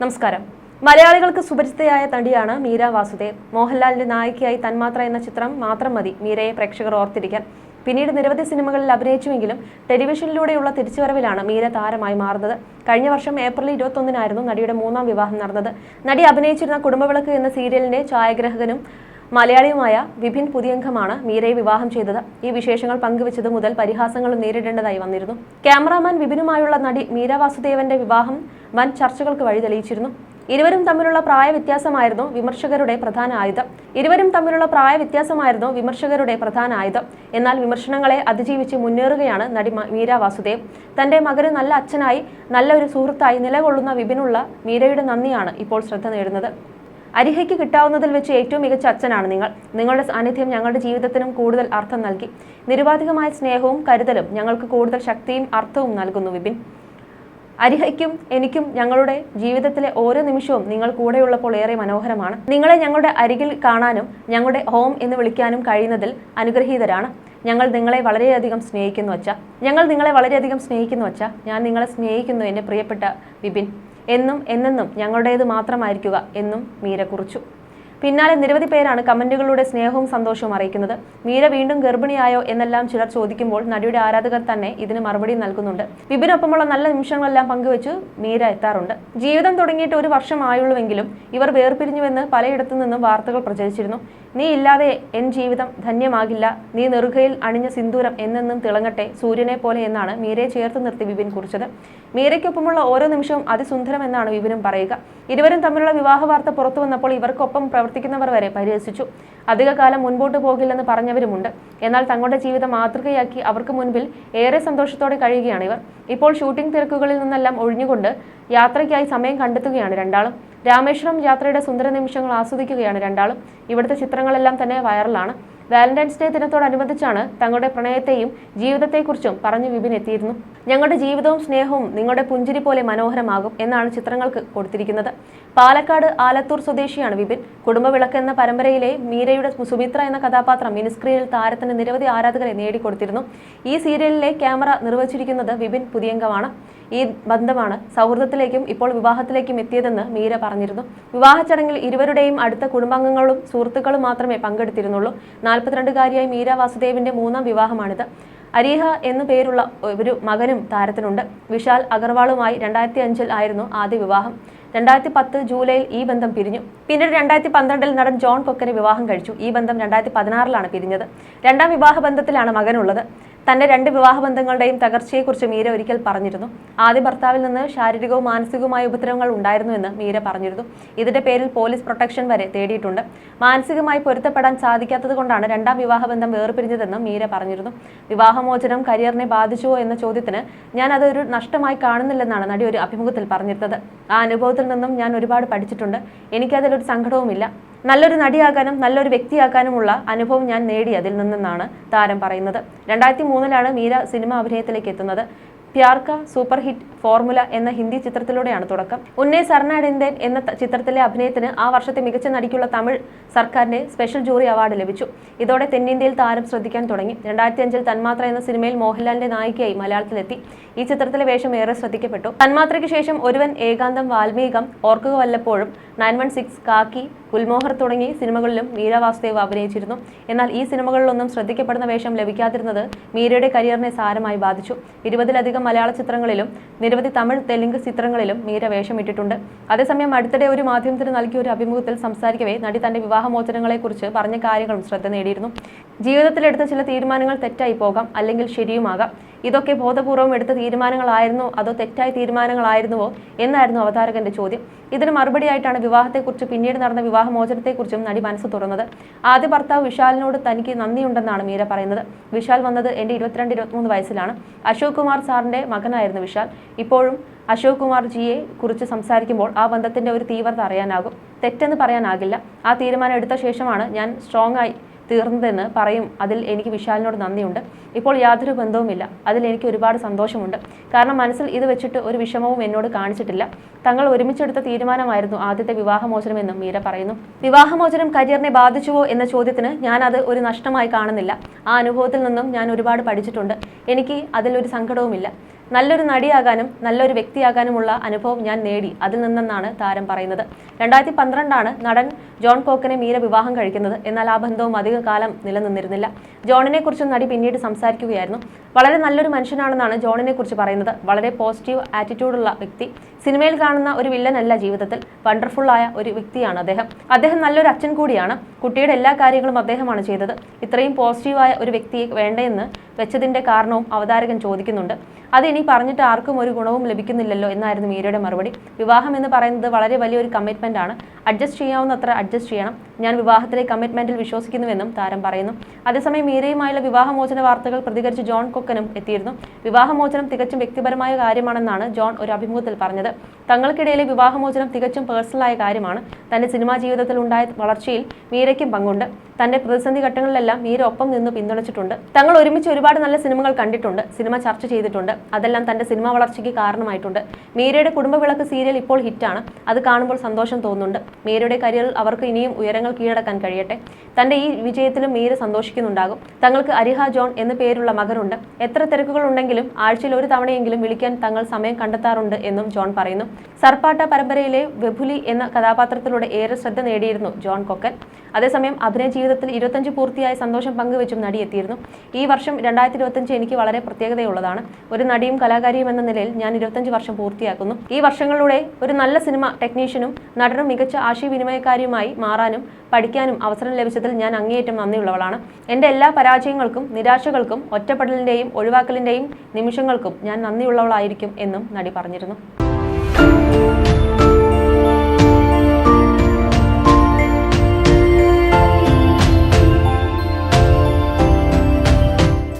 നമസ്കാരം. മലയാളികൾക്ക് സുപരിചിതയായ തടിയാണ് മീര വാസുദേവ്. മോഹൻലാലിന്റെ നായികയായി തന്മാത്ര എന്ന ചിത്രം മാത്രം മതി മീരയെ പ്രേക്ഷകർ ഓർത്തിരിക്കാൻ. പിന്നീട് നിരവധി സിനിമകളിൽ അഭിനയിച്ചുവെങ്കിലും ടെലിവിഷനിലൂടെയുള്ള തിരിച്ചുവരവിലാണ് മീര താരമായി മാറുന്നത്. കഴിഞ്ഞ വർഷം ഏപ്രിൽ ഇരുപത്തൊന്നിനായിരുന്നു നടിയുടെ മൂന്നാം വിവാഹം നടന്നത്. നടി അഭിനയിച്ചിരുന്ന കുടുംബവിളക്ക് എന്ന സീരിയലിന്റെ ഛായാഗ്രഹകനും മലയാളിയുമായ വിപിൻ പുതിയംഗമാണ് മീരയെ വിവാഹം ചെയ്തത്. ഈ വിശേഷങ്ങൾ പങ്കുവച്ചത് മുതൽ പരിഹാസങ്ങൾ നേരിടേണ്ടതായി വന്നിരുന്നു. ക്യാമറാമാൻ വിപിനുമായുള്ള നടി മീര വാസുദേവന്റെ വിവാഹം വൻ ചർച്ചകൾക്ക് വഴി തെളിയിച്ചിരുന്നു. ഇരുവരും തമ്മിലുള്ള പ്രായ വ്യത്യാസമായിരുന്നു വിമർശകരുടെ പ്രധാന ആയുധം. ഇരുവരും തമ്മിലുള്ള പ്രായ വ്യത്യാസമായിരുന്നു വിമർശകരുടെ പ്രധാന ആയുധം. എന്നാൽ വിമർശനങ്ങളെ അതിജീവിച്ച് മുന്നേറുകയാണ് നടി മീര വാസുദേവ്. തന്റെ മകന് നല്ല അച്ഛനായി നല്ല ഒരു സുഹൃത്തായി നിലകൊള്ളുന്ന വിപിനുള്ള മീരയുടെ നന്ദിയാണ് ഇപ്പോൾ ശ്രദ്ധ നേടുന്നത്. അരിഹയ്ക്ക് കിട്ടാവുന്നതിൽ വെച്ച് ഏറ്റവും മികച്ച അച്ഛനാണ് നിങ്ങൾ. നിങ്ങളുടെ സാന്നിധ്യം ഞങ്ങളുടെ ജീവിതത്തിനും കൂടുതൽ അർത്ഥം നൽകി. നിരുപാധികമായ സ്നേഹവും കരുതലും ഞങ്ങൾക്ക് കൂടുതൽ ശക്തിയും അർത്ഥവും നൽകുന്നു വിപിൻ. അരിഹയ്ക്കും എനിക്കും ഞങ്ങളുടെ ജീവിതത്തിലെ ഓരോ നിമിഷവും നിങ്ങൾ കൂടെയുള്ളപ്പോൾ ഏറെ മനോഹരമാണ്. നിങ്ങളെ ഞങ്ങളുടെ അരികിൽ കാണാനും ഞങ്ങളുടെ ഹോം എന്ന് വിളിക്കാനും കഴിയുന്നതിൽ അനുഗ്രഹീതരാണ്. ഞങ്ങൾ നിങ്ങളെ വളരെയധികം സ്നേഹിക്കുന്നു അച്ഛ. ഞങ്ങൾ നിങ്ങളെ വളരെയധികം സ്നേഹിക്കുന്നു അച്ഛ. ഞാൻ നിങ്ങളെ സ്നേഹിക്കുന്നു എന്റെ പ്രിയപ്പെട്ട വിപിൻ. എന്നും എന്നെന്നും ഞങ്ങളുടേത് മാത്രമായിരിക്കുക എന്നും മീര കുറിച്ചു. പിന്നാലെ നിരവധി പേരാണ് കമന്റുകളിലൂടെ സ്നേഹവും സന്തോഷവും അറിയിക്കുന്നത്. മീര വീണ്ടും ഗർഭിണിയായോ എന്നെല്ലാം ചിലർ ചോദിക്കുമ്പോൾ നടിയുടെ ആരാധകർ തന്നെ ഇതിന് മറുപടി നൽകുന്നുണ്ട്. വിപിനൊപ്പമുള്ള നല്ല നിമിഷങ്ങളെല്ലാം പങ്കുവെച്ച് മീര എത്താറുണ്ട്. ജീവിതം തുടങ്ങിയിട്ട് ഒരു വർഷം ആയുള്ളൂവെങ്കിലും ഇവർ വേർപിരിഞ്ഞുവെന്ന് പലയിടത്തു നിന്നും വാർത്തകൾ പ്രചരിച്ചിരുന്നു. നീ ഇല്ലാതെ എൻ ജീവിതം ധന്യമാകില്ല. നീ നെറുകയിൽ അണിഞ്ഞ സിന്ദൂരം എന്നെന്നും തിളങ്ങട്ടെ സൂര്യനെ പോലെ എന്നാണ് മീരയെ ചേർത്ത് നിർത്തി വിപിൻ കുറിച്ചത്. മീരയ്ക്കൊപ്പമുള്ള ഓരോ നിമിഷവും അതിസുന്ദരം എന്നാണ് വിപിനും പറയുക. ഇരുവരും തമ്മിലുള്ള വിവാഹ വാർത്ത പുറത്തു വന്നപ്പോൾ ഇവർക്കൊപ്പം പ്രവർത്തിക്കുന്നവർ വരെ പരിഹസിച്ചു. അധികകാലം മുൻപോട്ട് പോകില്ലെന്ന് പറഞ്ഞവരുമുണ്ട്. എന്നാൽ തങ്ങളുടെ ജീവിതം മാതൃകയാക്കി അവർക്ക് മുൻപിൽ ഏറെ സന്തോഷത്തോടെ കഴിയുകയാണ് ഇവർ ഇപ്പോൾ ഷൂട്ടിംഗ് തിരക്കുകളിൽ നിന്നെല്ലാം ഒഴിഞ്ഞുകൊണ്ട് യാത്രയ്ക്കായി സമയം കണ്ടെത്തുകയാണ് രണ്ടാളും. രാമേശ്വരം യാത്രയുടെ സുന്ദര നിമിഷങ്ങൾ ആസ്വദിക്കുകയാണ് രണ്ടാളും. ഇവിടുത്തെ ചിത്രങ്ങളെല്ലാം തന്നെ വൈറലാണ്. വാലന്റൈൻസ് ഡേ ദിനത്തോടനുബന്ധിച്ചാണ് തങ്ങളുടെ പ്രണയത്തെയും ജീവിതത്തെക്കുറിച്ചും പറഞ്ഞു വിപിൻ എത്തിയിരുന്നു. ഞങ്ങളുടെ ജീവിതവും സ്നേഹവും നിങ്ങളുടെ പുഞ്ചിരി പോലെ മനോഹരമാകും എന്നാണ് ചിത്രങ്ങൾക്ക് കൊടുത്തിരിക്കുന്നത്. പാലക്കാട് ആലത്തൂർ സ്വദേശിയാണ് വിപിൻ. കുടുംബവിളക്ക് എന്ന പരമ്പരയിലെ മീരയുടെ സുമിത്ര എന്ന കഥാപാത്രം മിനിസ്ക്രീനിൽ താരത്തിന് നിരവധി ആരാധകരെ നേടിക്കൊടുത്തിരുന്നു. ഈ സീരിയലിലെ ക്യാമറ നിർവഹിച്ചിരിക്കുന്നത് വിപിൻ പുതിയംഗമാണ്. ഈ ബന്ധമാണ് സൗഹൃദത്തിലേക്കും ഇപ്പോൾ വിവാഹത്തിലേക്കും എത്തിയതെന്ന് മീര പറഞ്ഞിരുന്നു. വിവാഹ ചടങ്ങിൽ ഇരുവരുടെയും അടുത്ത കുടുംബാംഗങ്ങളും സുഹൃത്തുക്കളും മാത്രമേ പങ്കെടുത്തിരുന്നുള്ളൂ. നാൽപ്പത്തിരണ്ടുകാരിയായ മീര വാസുദേവിന്റെ മൂന്നാം വിവാഹമാണിത്. അരീഹ എന്നു പേരുള്ള ഒരു മകനും താരത്തിനുണ്ട്. വിശാൽ അഗർവാളുമായി രണ്ടായിരത്തി അഞ്ചിൽ ആയിരുന്നു ആദ്യ വിവാഹം. രണ്ടായിരത്തി പത്ത് ജൂലൈയിൽ ഈ ബന്ധം പിരിഞ്ഞു. പിന്നീട് രണ്ടായിരത്തി പന്ത്രണ്ടിൽ നടൻ ജോൺ കൊക്കനെ വിവാഹം കഴിച്ചു. ഈ ബന്ധം രണ്ടായിരത്തി പതിനാറിലാണ് പിരിഞ്ഞത്. രണ്ടാം വിവാഹ ബന്ധത്തിലാണ് മകനുള്ളത്. തന്റെ രണ്ട് വിവാഹ ബന്ധങ്ങളുടെയും തകർച്ചയെക്കുറിച്ച് മീര ഒരിക്കൽ പറഞ്ഞിരുന്നു. ആദ്യ ഭർത്താവിൽ നിന്ന് ശാരീരികവും മാനസികവുമായ ഉപദ്രവങ്ങൾ ഉണ്ടായിരുന്നുവെന്ന് മീര പറഞ്ഞിരുന്നു. ഇതിന്റെ പേരിൽ പോലീസ് പ്രൊട്ടക്ഷൻ വരെ തേടിയിട്ടുണ്ട്. മാനസികമായി പൊരുത്തപ്പെടാൻ സാധിക്കാത്തത് കൊണ്ടാണ് രണ്ടാം വിവാഹബന്ധം വേർപിരിഞ്ഞതെന്നും മീര പറഞ്ഞിരുന്നു. വിവാഹമോചനം കരിയറിനെ ബാധിച്ചുവോ എന്ന ചോദ്യത്തിന് ഞാൻ അതൊരു നഷ്ടമായി കാണുന്നില്ലെന്നാണ് നടി ഒരു അഭിമുഖത്തിൽ പറഞ്ഞിരുന്നത്. ആ അനുഭവത്തിൽ നിന്നും ഞാൻ ഒരുപാട് പഠിച്ചിട്ടുണ്ട്. എനിക്കതിലൊരു സങ്കടവുമില്ല. നല്ലൊരു നടിയാകാനും നല്ലൊരു വ്യക്തിയാകാനുമുള്ള അനുഭവം ഞാൻ നേടി അതിൽ നിന്നെന്നാണ് താരം പറയുന്നത്. രണ്ടായിരത്തി മൂന്നിലാണ് മീര സിനിമ അഭിനയത്തിലേക്ക് എത്തുന്നത്. പ്യാർക്ക സൂപ്പർ ഹിറ്റ് ഫോർമുല എന്ന ഹിന്ദി ചിത്രത്തിലൂടെയാണ് തുടക്കം. ഉന്നയ സർണാഡിന്റൻ എന്ന ചിത്രത്തിലെ അഭിനയത്തിന് ആ വർഷത്തെ മികച്ച നടിക്കുള്ള തമിഴ് സർക്കാരിന്റെ സ്പെഷ്യൽ ജൂറി അവാർഡ് ലഭിച്ചു. ഇതോടെ തെന്നിന്ത്യയിൽ താരം ശ്രദ്ധിക്കാൻ തുടങ്ങി. രണ്ടായിരത്തി അഞ്ചിൽ തന്മാത്ര എന്ന സിനിമയിൽ മോഹൻലാലിന്റെ നായികയായി മലയാളത്തിലെത്തി. ഈ ചിത്രത്തിലെ വേഷം ഏറെ ശ്രദ്ധിക്കപ്പെട്ടു. തന്മാത്രയ്ക്ക് ശേഷം ഒരുവൻ Ekantham Valmeekam Orkkuka Vallappozhum. Nine one six Kakki Gulmohar തുടങ്ങി സിനിമകളിലും മീര വാസുദേവ് അഭിനയിച്ചിരുന്നു. എന്നാൽ ഈ സിനിമകളിലൊന്നും ശ്രദ്ധിക്കപ്പെടുന്ന വേഷം ലഭിക്കാതിരുന്നത് മീരയുടെ കരിയറിനെ സാരമായി ബാധിച്ചു. ഇരുപതിലധികം മലയാള ചിത്രങ്ങളിലും നിരവധി തമിഴ് തെലുങ്ക് ചിത്രങ്ങളിലും മീര വേഷമിട്ടിട്ടുണ്ട് അതേസമയം അടുത്തിടെ ഒരു മാധ്യമത്തിന് നൽകിയ ഒരു അഭിമുഖത്തിൽ സംസാരിക്കവേ നടി തന്റെ വിവാഹമോചനങ്ങളെക്കുറിച്ച് പറഞ്ഞ കാര്യങ്ങളും ശ്രദ്ധ നേടിയിരുന്നു. ജീവിതത്തിലെടുത്ത ചില തീരുമാനങ്ങൾ തെറ്റായി പോകാം അല്ലെങ്കിൽ ശരിയുമാകാം. ഇതൊക്കെ ബോധപൂർവം എടുത്ത തീരുമാനങ്ങളായിരുന്നോ? അതോ തെറ്റായ തീരുമാനങ്ങളായിരുന്നുവോ? എന്നായിരുന്നു അവതാരകന്റെ ചോദ്യം. ഇതിന് മറുപടിയായിട്ടാണ് വിവാഹത്തെക്കുറിച്ച് പിന്നീട് നടന്ന വിവാഹമോചനത്തെക്കുറിച്ചും നടി മനസ്സ് തുറന്നത്. ആദ്യ ഭർത്താവ് വിശാലിനോട് തനിക്ക് നന്ദിയുണ്ടെന്നാണ് മീര പറയുന്നത്. വിശാൽ വന്നത് എന്റെ ഇരുപത്തിരണ്ട് ഇരുപത്തിമൂന്ന് വയസ്സിലാണ്. അശോക് കുമാർ സാറിന്റെ മകനായിരുന്നു വിശാൽ. ഇപ്പോഴും അശോക് കുമാർ ജിയെ കുറിച്ച് സംസാരിക്കുമ്പോൾ ആ ബന്ധത്തിന്റെ ഒരു തീവ്രത അറിയാനാകും. തെറ്റെന്ന് പറയാനാകില്ല. ആ തീരുമാനം എടുത്ത ശേഷമാണ് ഞാൻ സ്ട്രോങ് ആയി തീർന്നതെന്ന് പറയും. അതിൽ എനിക്ക് വിശാലിനോട് നന്ദിയുണ്ട്. ഇപ്പോൾ യാതൊരു ബന്ധവുമില്ല. അതിൽ എനിക്ക് ഒരുപാട് സന്തോഷമുണ്ട്. കാരണം മനസ്സിൽ ഇത് വെച്ചിട്ട് ഒരു വിഷമവും എന്നോട് കാണിച്ചിട്ടില്ല. തങ്ങൾ ഒരുമിച്ചെടുത്ത തീരുമാനമായിരുന്നു ആദ്യത്തെ വിവാഹമോചനമെന്നും മീര പറയുന്നു. വിവാഹമോചനം കരിയറിനെ ബാധിച്ചുവോ എന്ന ചോദ്യത്തിന് ഞാൻ അത് ഒരു നഷ്ടമായി കാണുന്നില്ല. ആ അനുഭവത്തിൽ നിന്നും ഞാൻ ഒരുപാട് പഠിച്ചിട്ടുണ്ട്. എനിക്ക് അതിലൊരു സങ്കടവുമില്ല. നല്ലൊരു നടിയാകാനും നല്ലൊരു വ്യക്തിയാകാനുമുള്ള അനുഭവം ഞാൻ നേടി. അതിൽ നിന്നെന്നാണ് താരം പറയുന്നത്. രണ്ടായിരത്തി പന്ത്രണ്ടാണ് നടൻ ജോൺ കോക്കിനെ മീര വിവാഹം കഴിക്കുന്നത്. എന്നാൽ ആ ബന്ധവും അധിക കാലം നിലനിന്നിരുന്നില്ല. ജോണിനെ കുറിച്ച് നടി പിന്നീട് സംസാരിക്കുകയായിരുന്നു. വളരെ നല്ലൊരു മനുഷ്യനാണെന്നാണ് ജോണിനെ കുറിച്ച് പറയുന്നത്. വളരെ പോസിറ്റീവ് ആറ്റിറ്റ്യൂഡുള്ള വ്യക്തി. സിനിമയിൽ കാണുന്ന ഒരു വില്ലനല്ല ജീവിതത്തിൽ. വണ്ടർഫുൾ ആയ ഒരു വ്യക്തിയാണ് അദ്ദേഹം. അദ്ദേഹം നല്ലൊരു അച്ഛൻ കൂടിയാണ്. കുട്ടിയുടെ എല്ലാ കാര്യങ്ങളും അദ്ദേഹമാണ് ചെയ്തത്. ഇത്രയും പോസിറ്റീവായ ഒരു വ്യക്തിയെ വേണ്ടെന്ന് വെച്ചതിന്റെ കാരണവും അവതാരകൻ ചോദിക്കുന്നുണ്ട്. അത് ഇനി പറഞ്ഞിട്ട് ആർക്കും ഒരു ഗുണവും ലഭിക്കുന്നില്ലല്ലോ എന്നായിരുന്നു മീരയുടെ മറുപടി. വിവാഹം എന്ന് പറയുന്നത് വളരെ വലിയൊരു കമ്മിറ്റ്മെന്റ് ആണ്. അഡ്ജസ്റ്റ് ചെയ്യാവുന്നത്ര അഡ്ജസ്റ്റ് ചെയ്യണം. ഞാൻ വിവാഹത്തിലെ കമ്മിറ്റ്മെന്റിൽ വിശ്വസിക്കുന്നുവെന്നും താരം പറയുന്നു. അതേസമയം മീരയുമായുള്ള വിവാഹമോചന വാർത്തകൾ പ്രതികരിച്ച് ജോൺ കൊക്കനും എത്തിയിരുന്നു. വിവാഹമോചനം തികച്ചും വ്യക്തിപരമായ കാര്യമാണെന്നാണ് ജോൺ ഒരു അഭിമുഖത്തിൽ പറഞ്ഞത്. തങ്ങൾക്കിടയിലെ വിവാഹമോചനം തികച്ചും പേഴ്സണലായ കാര്യമാണ്. തന്റെ സിനിമാ ജീവിതത്തിൽ ഉണ്ടായ വളർച്ചയിൽ മീരയ്ക്കും പങ്കുണ്ട്. തന്റെ പ്രതിസന്ധി ഘട്ടങ്ങളിലെല്ലാം മീര ഒപ്പം നിന്ന് പിന്തുണച്ചിട്ടുണ്ട്. തങ്ങൾ ഒരുമിച്ച് ഒരുപാട് നല്ല സിനിമകൾ കണ്ടിട്ടുണ്ട്. സിനിമ ചർച്ച ചെയ്തിട്ടുണ്ട്. അതെല്ലാം തന്റെ സിനിമ വളർച്ചയ്ക്ക് കാരണമായിട്ടുണ്ട്. മീരയുടെ കുടുംബവിളക്ക് സീരിയൽ ഇപ്പോൾ ഹിറ്റാണ്. അത് കാണുമ്പോൾ സന്തോഷം തോന്നുന്നുണ്ട്. മീരയുടെ കരിയറിൽ അവർക്ക് ഇനിയും ഉയരങ്ങൾ കീഴടക്കാൻ കഴിയട്ടെ. തന്റെ ഈ വിജയത്തിലും മീര സന്തോഷിക്കുന്നുണ്ടാകും. തങ്ങൾക്ക് അരിഹ ജോൺ എന്ന പേരുള്ള മകനുണ്ട്. എത്ര തിരക്കുകൾ ഉണ്ടെങ്കിലും ആഴ്ചയിൽ ഒരു തവണയെങ്കിലും വിളിക്കാൻ തങ്ങൾ സമയം കണ്ടെത്താറുണ്ട് എന്നും ജോൺ പറയുന്നു. സർപ്പാട്ട പരമ്പരയിലെ വെബുലി എന്ന കഥാപാത്രത്തിലൂടെ ഏറെ ശ്രദ്ധ നേടിയിരുന്നു ജോൺ കൊക്കൻ. അതേസമയം അഭിനയ ജീവിതത്തിൽ ഇരുപത്തഞ്ച് പൂർത്തിയായ സന്തോഷം പങ്കുവെച്ചും നടി എത്തിയിരുന്നു ഈ വർഷം രണ്ടായിരത്തി ഇരുപത്തഞ്ച് എനിക്ക് വളരെ പ്രത്യേകതയുള്ളതാണ്. ഒരു നടിയും കലാകാരിയും എന്ന നിലയിൽ ഞാൻ ഇരുപത്തഞ്ച് വർഷം പൂർത്തിയാക്കുന്നു. ഈ വർഷങ്ങളിലൂടെ ഒരു നല്ല സിനിമ ടെക്നീഷ്യനും നടനും മികച്ച ആശയവിനിമയക്കാരിയുമായി മാറാനും പഠിക്കാനും അവസരം ലഭിച്ചതിൽ ഞാൻ അങ്ങേയറ്റം നന്ദിയുള്ളവളാണ്. എന്റെ എല്ലാ പരാജയങ്ങൾക്കും നിരാശകൾക്കും ഒറ്റപ്പെടലിന്റെയും ഒഴിവാക്കലിന്റെയും നിമിഷങ്ങൾക്കും ഞാൻ നന്ദിയുള്ളവളായിരിക്കും എന്നും നടി പറഞ്ഞിരുന്നു.